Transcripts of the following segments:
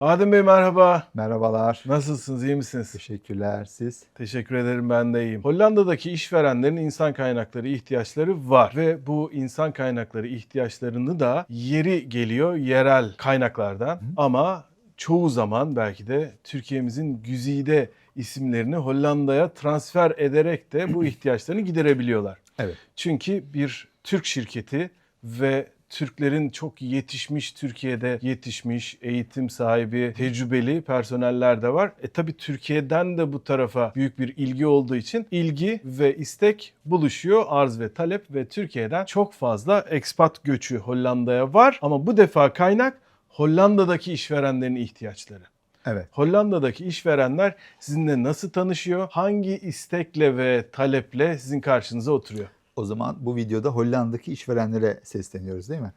Adem Bey merhaba. Merhabalar. Nasılsınız, iyi misiniz? Teşekkürler siz. Teşekkür ederim ben de iyiyim. Hollanda'daki işverenlerin insan kaynakları ihtiyaçları var ve bu insan kaynakları ihtiyaçlarını da yeri geliyor yerel kaynaklardan ama çoğu zaman belki de Türkiye'mizin güzide isimlerini Hollanda'ya transfer ederek de bu ihtiyaçlarını giderebiliyorlar. Evet. Çünkü bir Türk şirketi ve Türklerin çok yetişmiş, Türkiye'de yetişmiş, eğitim sahibi, tecrübeli personeller de var. E tabi Türkiye'den de bu tarafa büyük bir ilgi olduğu için ilgi ve istek buluşuyor. Arz ve talep ve Türkiye'den çok fazla ekspat göçü Hollanda'ya var. Ama bu defa kaynak Hollanda'daki işverenlerin ihtiyaçları. Evet. Hollanda'daki işverenler sizinle nasıl tanışıyor? Hangi istekle ve taleple sizin karşınıza oturuyor? O zaman bu videoda Hollanda'daki işverenlere sesleniyoruz değil mi?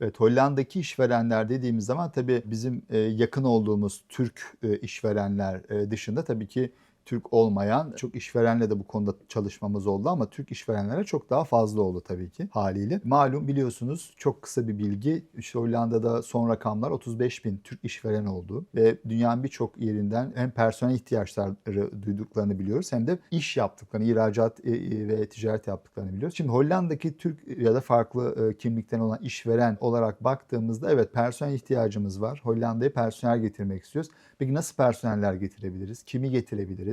Evet Hollanda'daki işverenler dediğimiz zaman tabii bizim e, yakın olduğumuz Türk e, işverenler e, dışında tabii ki Türk olmayan çok işverenle de bu konuda çalışmamız oldu ama Türk işverenlere çok daha fazla oldu tabii ki haliyle. Malum biliyorsunuz çok kısa bir bilgi işte Hollanda'da son rakamlar 35 bin Türk işveren oldu ve dünyanın birçok yerinden hem personel ihtiyaçları duyduklarını biliyoruz hem de iş yaptıklarını, ihracat e, e, ve ticaret yaptıklarını biliyoruz. Şimdi Hollanda'daki Türk ya da farklı e, kimlikten olan işveren olarak baktığımızda evet personel ihtiyacımız var. Hollanda'ya personel getirmek istiyoruz. Peki nasıl personeller getirebiliriz? Kimi getirebiliriz?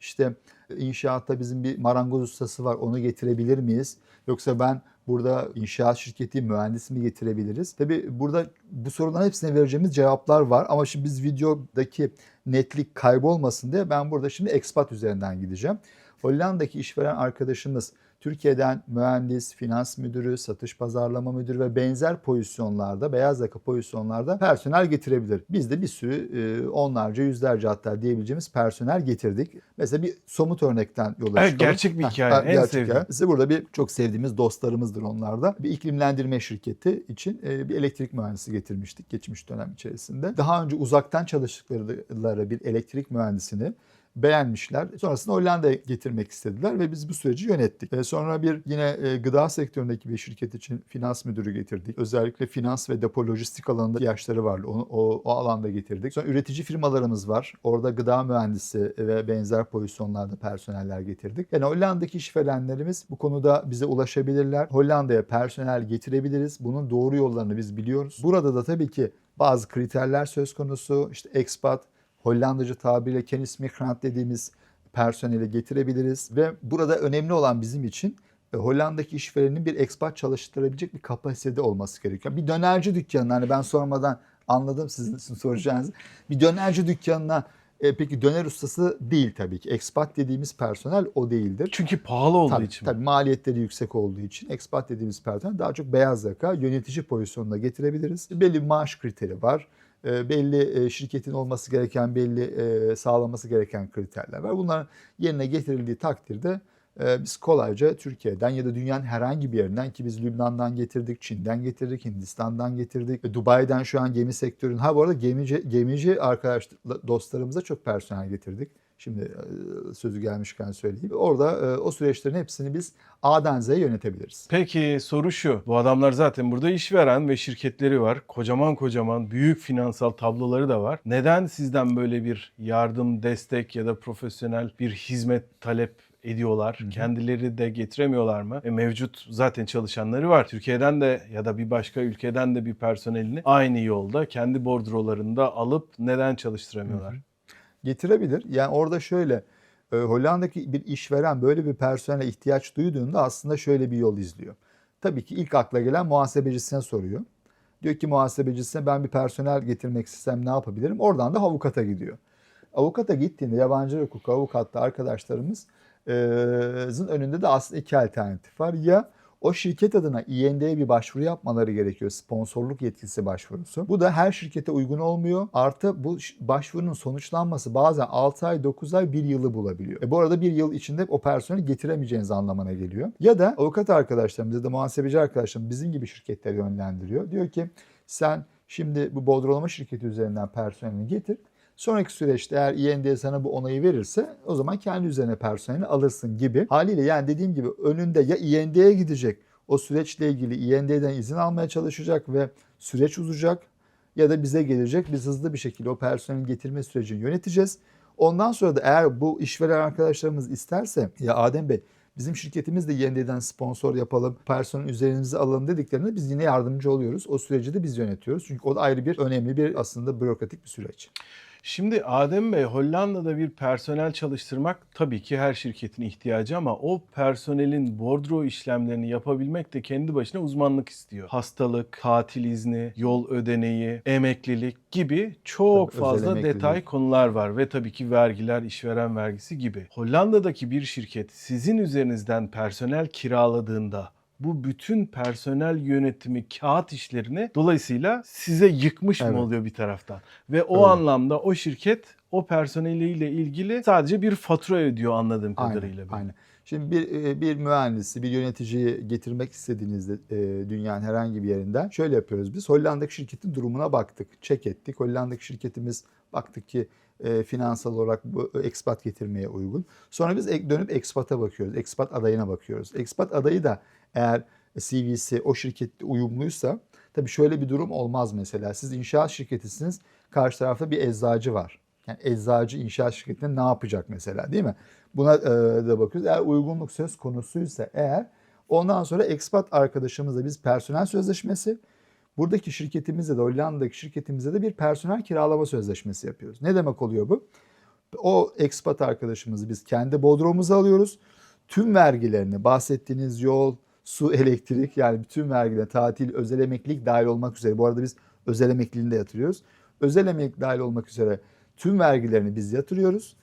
İşte inşaatta bizim bir marangoz ustası var onu getirebilir miyiz? Yoksa ben burada inşaat şirketi mühendis mi getirebiliriz? Tabii burada bu soruların hepsine vereceğimiz cevaplar var ama şimdi biz videodaki netlik kaybolmasın diye ben burada şimdi expat üzerinden gideceğim. Hollanda'daki işveren arkadaşımız Türkiye'den mühendis, finans müdürü, satış pazarlama müdürü ve benzer pozisyonlarda, beyaz yaka pozisyonlarda personel getirebilir. Biz de bir sürü e, onlarca, yüzlerce hatta diyebileceğimiz personel getirdik. Mesela bir somut örnekten yola Evet, çıkalım. gerçek bir hikaye, ha, en gerçek sevdiğim. hikaye. Size burada bir çok sevdiğimiz dostlarımızdır onlar da. Bir iklimlendirme şirketi için e, bir elektrik mühendisi getirmiştik geçmiş dönem içerisinde. Daha önce uzaktan çalıştıkları bir elektrik mühendisini beğenmişler. Sonrasında Hollanda'ya getirmek istediler ve biz bu süreci yönettik. E, sonra bir yine e, gıda sektöründeki bir şirket için finans müdürü getirdik. Özellikle finans ve depo lojistik alanında ihtiyaçları vardı. Onu, o, o alanda getirdik. Sonra üretici firmalarımız var. Orada gıda mühendisi ve benzer pozisyonlarda personeller getirdik. Yani Hollanda'daki işverenlerimiz bu konuda bize ulaşabilirler. Hollanda'ya personel getirebiliriz. Bunun doğru yollarını biz biliyoruz. Burada da tabii ki bazı kriterler söz konusu. İşte expat, Hollandacı tabiriyle kennismigrant dediğimiz personeli getirebiliriz ve burada önemli olan bizim için e, Hollanda'daki işverenin bir expat çalıştırabilecek bir kapasitede olması gerekiyor. Bir dönerci dükkanına hani ben sormadan anladım sizin soracağınızı. Bir dönerci dükkanına e, peki döner ustası değil tabii ki. Expat dediğimiz personel o değildir. Çünkü pahalı olduğu Tabii, için. tabii maliyetleri yüksek olduğu için expat dediğimiz personel daha çok beyaz yaka yönetici pozisyonuna getirebiliriz. Belli bir maaş kriteri var. E, belli e, şirketin olması gereken, belli e, sağlaması gereken kriterler var. Bunların yerine getirildiği takdirde biz kolayca Türkiye'den ya da dünyanın herhangi bir yerinden ki biz Lübnan'dan getirdik, Çin'den getirdik, Hindistan'dan getirdik, ve Dubai'den şu an gemi sektörün. Ha bu arada gemici, gemici arkadaş dostlarımıza çok personel getirdik. Şimdi e, sözü gelmişken söyleyeyim. Orada e, o süreçlerin hepsini biz A'dan Z'ye yönetebiliriz. Peki soru şu. Bu adamlar zaten burada işveren ve şirketleri var. Kocaman kocaman büyük finansal tabloları da var. Neden sizden böyle bir yardım, destek ya da profesyonel bir hizmet talep ediyorlar? Kendileri de getiremiyorlar mı? E, mevcut zaten çalışanları var. Türkiye'den de ya da bir başka ülkeden de bir personelini aynı yolda kendi bordrolarında alıp neden çalıştıramıyorlar? Getirebilir. Yani orada şöyle e, Hollanda'daki bir işveren böyle bir personele ihtiyaç duyduğunda aslında şöyle bir yol izliyor. Tabii ki ilk akla gelen muhasebecisine soruyor. Diyor ki muhasebecisine ben bir personel getirmek istesem ne yapabilirim? Oradan da avukata gidiyor. Avukata gittiğinde yabancı hukuk avukatlı arkadaşlarımızın önünde de aslında iki alternatif var. Ya o şirket adına IND'ye bir başvuru yapmaları gerekiyor. Sponsorluk yetkisi başvurusu. Bu da her şirkete uygun olmuyor. Artı bu başvurunun sonuçlanması bazen 6 ay, 9 ay, 1 yılı bulabiliyor. E bu arada bir yıl içinde o personeli getiremeyeceğiniz anlamına geliyor. Ya da avukat arkadaşlarımız ya da muhasebeci arkadaşlarımız bizim gibi şirketlere yönlendiriyor. Diyor ki sen şimdi bu bodrolama şirketi üzerinden personelini getir. Sonraki süreçte eğer IND sana bu onayı verirse o zaman kendi üzerine personeli alırsın gibi. Haliyle yani dediğim gibi önünde ya IND'ye gidecek o süreçle ilgili IND'den izin almaya çalışacak ve süreç uzayacak. ya da bize gelecek. Biz hızlı bir şekilde o personelin getirme sürecini yöneteceğiz. Ondan sonra da eğer bu işveren arkadaşlarımız isterse ya Adem Bey bizim şirketimiz de yeniden sponsor yapalım, personel üzerimize alalım dediklerinde biz yine yardımcı oluyoruz. O süreci de biz yönetiyoruz. Çünkü o da ayrı bir önemli bir aslında bürokratik bir süreç. Şimdi Adem Bey Hollanda'da bir personel çalıştırmak tabii ki her şirketin ihtiyacı ama o personelin bordro işlemlerini yapabilmek de kendi başına uzmanlık istiyor. Hastalık, tatil izni, yol ödeneği, emeklilik gibi çok Tabii, fazla detay konular var ve tabii ki vergiler, işveren vergisi gibi. Hollanda'daki bir şirket sizin üzerinizden personel kiraladığında bu bütün personel yönetimi, kağıt işlerini dolayısıyla size yıkmış Evet. mı oluyor bir taraftan? Ve o Öyle. anlamda o şirket o personeliyle ilgili sadece bir fatura ödüyor anladığım kadarıyla. Aynen, aynen. Şimdi bir e, bir mühendisi, bir yöneticiyi getirmek istediğinizde e, dünyanın herhangi bir yerinden şöyle yapıyoruz biz. Hollanda'daki şirketin durumuna baktık, check ettik. Hollanda'daki şirketimiz baktık ki e, finansal olarak bu expat getirmeye uygun. Sonra biz dönüp expat'a bakıyoruz. Expat adayına bakıyoruz. Expat adayı da eğer CV'si o şirkette uyumluysa tabii şöyle bir durum olmaz mesela. Siz inşaat şirketisiniz. Karşı tarafta bir eczacı var. Yani eczacı inşaat şirketinde ne yapacak mesela değil mi? Buna e, da bakıyoruz. Eğer uygunluk söz konusuysa eğer ondan sonra expat arkadaşımızla biz personel sözleşmesi buradaki şirketimizle de Hollanda'daki şirketimizle de bir personel kiralama sözleşmesi yapıyoruz. Ne demek oluyor bu? O expat arkadaşımızı biz kendi bodrumuza alıyoruz. Tüm vergilerini bahsettiğiniz yol, su, elektrik yani bütün vergiler, tatil, özel emeklilik dahil olmak üzere. Bu arada biz özel emekliliğini yatırıyoruz. Özel emeklilik dahil olmak üzere tüm vergilerini biz yatırıyoruz.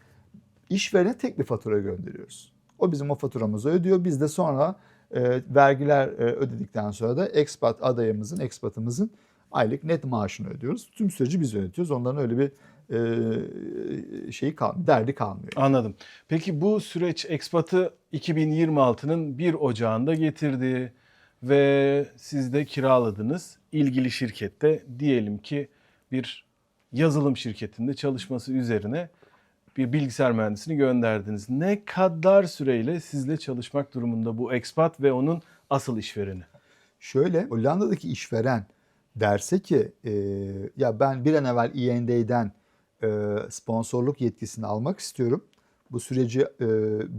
İşverene tek bir fatura gönderiyoruz. O bizim o faturamızı ödüyor. Biz de sonra e, vergiler e, ödedikten sonra da expat adayımızın, expatımızın aylık net maaşını ödüyoruz. Tüm süreci biz yönetiyoruz. Onların öyle bir e, şeyi kal derdi kalmıyor. Anladım. Peki bu süreç ekspatı 2026'nın 1 Ocağı'nda getirdi ve siz de kiraladınız. İlgili şirkette diyelim ki bir yazılım şirketinde çalışması üzerine bir bilgisayar mühendisini gönderdiniz. Ne kadar süreyle sizle çalışmak durumunda bu ekspat ve onun asıl işvereni? Şöyle Hollanda'daki işveren derse ki e, ya ben bir an evvel IND'den sponsorluk yetkisini almak istiyorum. Bu süreci e,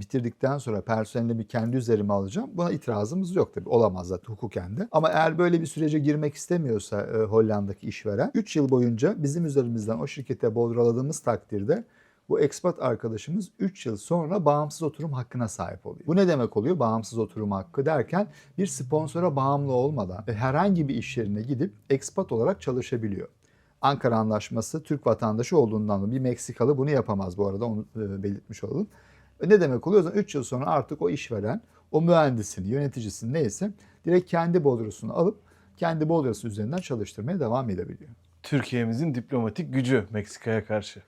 bitirdikten sonra personelimi kendi üzerime alacağım. Buna itirazımız yok tabii. Olamaz zaten hukuken de. Ama eğer böyle bir sürece girmek istemiyorsa e, Hollanda'daki işveren 3 yıl boyunca bizim üzerimizden o şirkete bodroladığımız takdirde bu expat arkadaşımız 3 yıl sonra bağımsız oturum hakkına sahip oluyor. Bu ne demek oluyor bağımsız oturum hakkı derken bir sponsora bağımlı olmadan e, herhangi bir iş yerine gidip expat olarak çalışabiliyor. Ankara Anlaşması Türk vatandaşı olduğundan da bir Meksikalı bunu yapamaz bu arada onu e, belirtmiş olalım. Ne demek oluyor? O zaman 3 yıl sonra artık o işveren o mühendisini, yöneticisini neyse direkt kendi bodrosunu alıp kendi bodrosu üzerinden çalıştırmaya devam edebiliyor. Türkiye'mizin diplomatik gücü Meksika'ya karşı.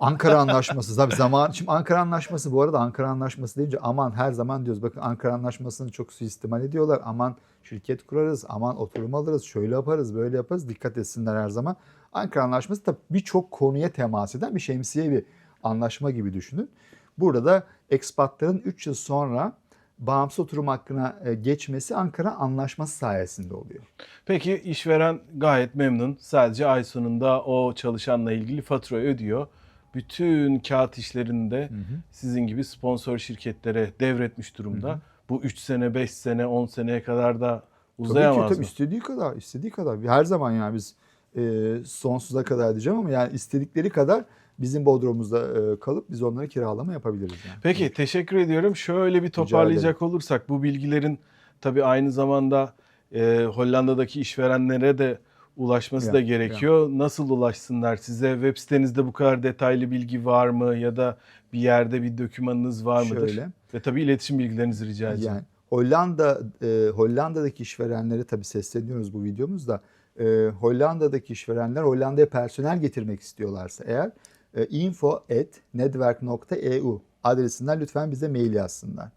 Ankara Anlaşması tabii zaman şimdi Ankara Anlaşması bu arada Ankara Anlaşması deyince aman her zaman diyoruz bakın Ankara Anlaşması'nı çok suistimal ediyorlar. Aman şirket kurarız, aman oturum alırız, şöyle yaparız, böyle yaparız. Dikkat etsinler her zaman. Ankara Anlaşması tabii birçok konuya temas eden bir şemsiye bir anlaşma gibi düşünün. Burada da ekspatların 3 yıl sonra bağımsız oturum hakkına e, geçmesi Ankara Anlaşması sayesinde oluyor. Peki işveren gayet memnun. Sadece ay sonunda o çalışanla ilgili faturayı ödüyor. Bütün kağıt işlerini de sizin gibi sponsor şirketlere devretmiş durumda. Bu 3 sene, 5 sene, 10 seneye kadar da uzayamaz tabii ki, mı? tabii istediği kadar, istediği kadar. Her zaman yani biz e, sonsuza kadar diyeceğim ama yani istedikleri kadar bizim bodrumuzda e, kalıp biz onlara kiralama yapabiliriz yani. Peki teşekkür ediyorum. Şöyle bir toparlayacak olursak bu bilgilerin tabii aynı zamanda e, Hollanda'daki işverenlere de ulaşması Ya, da gerekiyor. Nasıl ulaşsınlar size? Web sitenizde bu kadar detaylı bilgi var mı? Ya da bir yerde bir dokümanınız var mıdır? Şöyle. Ve tabii iletişim bilgilerinizi rica edeceğim. Yani Hollanda e, Hollanda'daki işverenlere tabii sesleniyoruz bu videomuzda. E, Hollanda'daki işverenler Hollanda'ya personel getirmek istiyorlarsa eğer e, info@network.eu adresinden lütfen bize mail yazsınlar.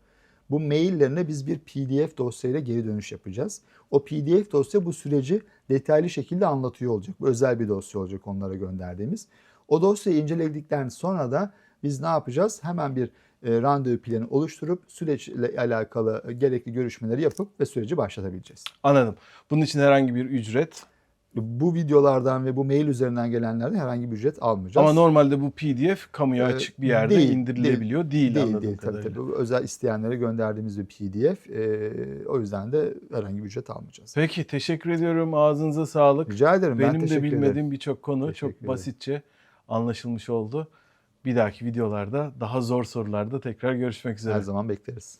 Bu maillerine biz bir PDF dosyayla geri dönüş yapacağız. O PDF dosya bu süreci detaylı şekilde anlatıyor olacak. Bu özel bir dosya olacak onlara gönderdiğimiz. O dosyayı inceledikten sonra da biz ne yapacağız? Hemen bir e, randevu planı oluşturup süreçle alakalı gerekli görüşmeleri yapıp ve süreci başlatabileceğiz. Anladım. Bunun için herhangi bir ücret Bu videolardan ve bu mail üzerinden gelenlerden herhangi bir ücret almayacağız. Ama normalde bu PDF kamuya Ee, açık bir yerde değil, indirilebiliyor değil, değil anladığım değil tabii kadarıyla. tabii. Bu özel isteyenlere gönderdiğimiz bir PDF. Ee, o yüzden de herhangi bir ücret almayacağız. Peki teşekkür ediyorum. Ağzınıza sağlık. Rica ederim. ben Benim de teşekkür ederim. bilmediğim birçok konu Teşekkür çok ederim. basitçe anlaşılmış oldu. Bir dahaki videolarda daha zor sorularda tekrar görüşmek üzere. Her zaman bekleriz.